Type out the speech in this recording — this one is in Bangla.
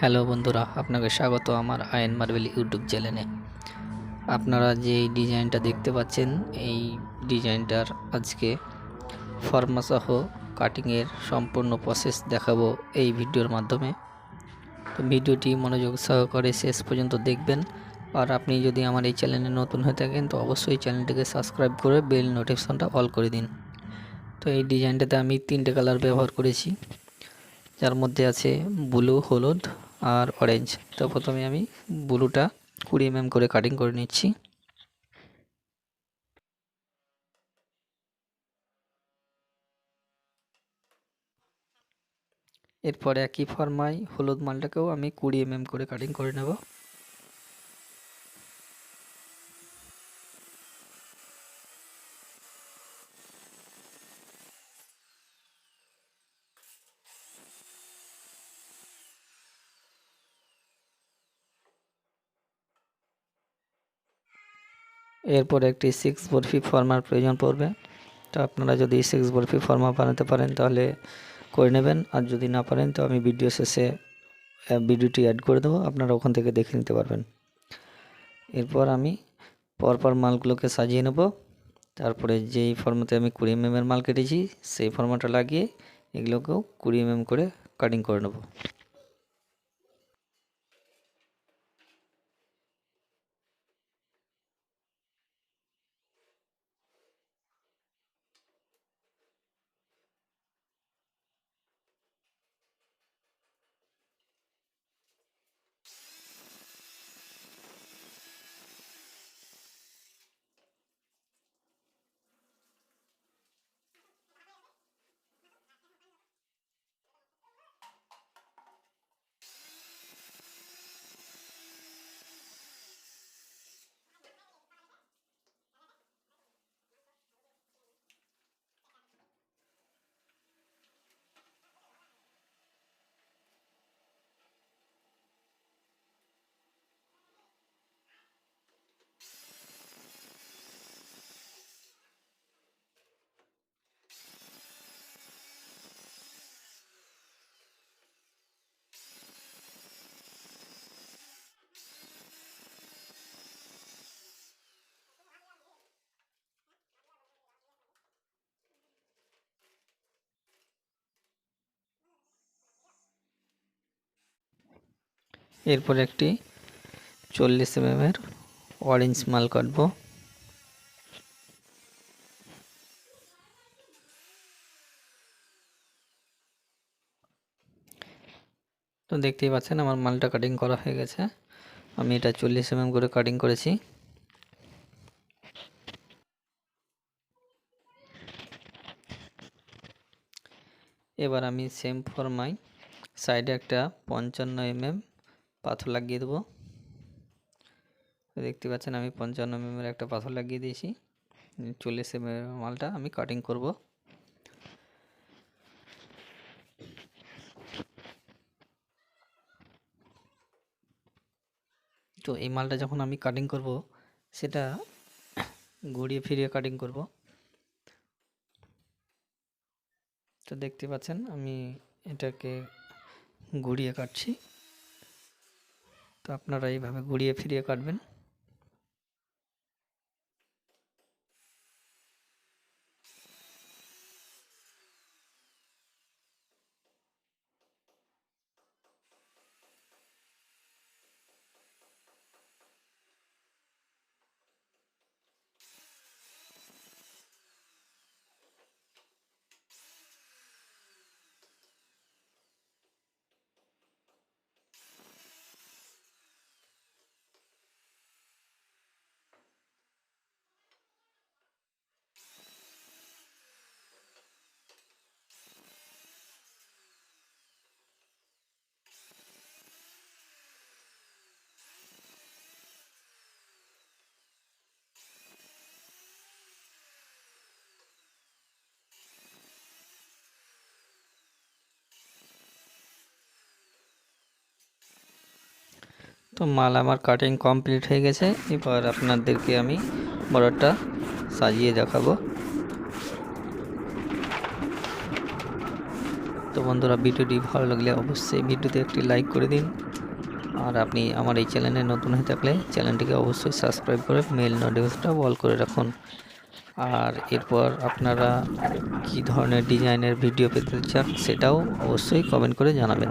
হ্যালো বন্ধুরা, আপনাকে স্বাগত আমার আয়ন মার্বেল ইউটিউব চ্যানেলে। আপনারা যে ডিজাইনটা দেখতে পাচ্ছেন, এই ডিজাইনটার আজকে ফর্মাসহ কাটিংয়ের সম্পূর্ণ প্রসেস দেখাবো এই ভিডিওর মাধ্যমে। তো ভিডিওটি মনোযোগ সহকারে শেষ পর্যন্ত দেখবেন। আর আপনি যদি আমার এই চ্যানেলে নতুন হয়ে থাকেন, তো অবশ্যই চ্যানেলটিকে সাবস্ক্রাইব করে বেল নোটিফিকেশনটা অল করে দিন। তো এই ডিজাইনটাতে আমি তিনটে কালার ব্যবহার করেছি। যার মধ্যে আছে ব্লু, হলুদ আর অরেঞ্জ তো প্রথমে আমি ব্লুটা কুড়ি এম করে কাটিং করে নিচ্ছি। এরপরে একই ফর্মায় হলুদ মালটাকেও আমি কুড়ি এম করে কাটিং করে নেব। এরপর একটি সিক্স বরফি ফর্মার প্রয়োজন পড়বে। তো আপনারা যদি সিক্স বরফি ফর্মা বানাতে পারেন, তাহলে করে নেবেন। আর যদি না পারেন, তো আমি ভিডিও শেষে ভিডিওটি অ্যাড করে দেবো। আপনারা ওখান থেকে দেখে নিতে পারবেন। এরপর আমি পরপর মালগুলোকে সাজিয়ে নেব। তারপরে যেই ফর্মাতে আমি কুড়ি এম এর মাল কেটেছি, সেই ফর্মাটা লাগিয়ে এগুলোকেও কুড়ি এম করে কাটিং করে নেব। এরপর একটি চল্লিশ এম এর অরেঞ্জ মাল কাটবো। তো দেখতেই পাচ্ছেন আমার মালটা কাটিং করা হয়ে গেছে। আমি এটা চল্লিশ এম করে কাটিং করেছি। এবার আমি সেম ফরমাই সাইডে একটা পঞ্চান্ন এম এম পাথর লাগিয়ে দেবো। দেখতে পাচ্ছেন আমি পঞ্চান্ন এম এর একটা পাথর লাগিয়ে দিয়েছি। চল্লিশ এম এর মালটা আমি কাটিং করব। তো এই মালটা যখন আমি কাটিং করব, সেটা ঘুরিয়ে ফিরিয়ে কাটিং করব। তো দেখতে পাচ্ছেন আমি এটাকে ঘুরিয়ে কাটছি। তো আপনারা এইভাবে ঘুরিয়ে ফিরিয়ে কাটবেন। তো মাল আমার কাটিং কমপ্লিট হয়ে গেছে। এবার আপনাদেরকে আমি বর্ডারটা সাজিয়ে দেখাবো। তো বন্ধুরা, ভিডিওটি ভালো লাগলে অবশ্যই ভিডিওতে একটি লাইক করে দিন। আর আপনি আমার এই চ্যানেলে নতুন হয়ে থাকলে চ্যানেলটিকে অবশ্যই সাবস্ক্রাইব করে মেল নোটিফিকেশনটা অল করে রাখুন। আর এরপর আপনারা কী ধরনের ডিজাইনের ভিডিও পেতে চান সেটাও অবশ্যই কমেন্ট করে জানাবেন।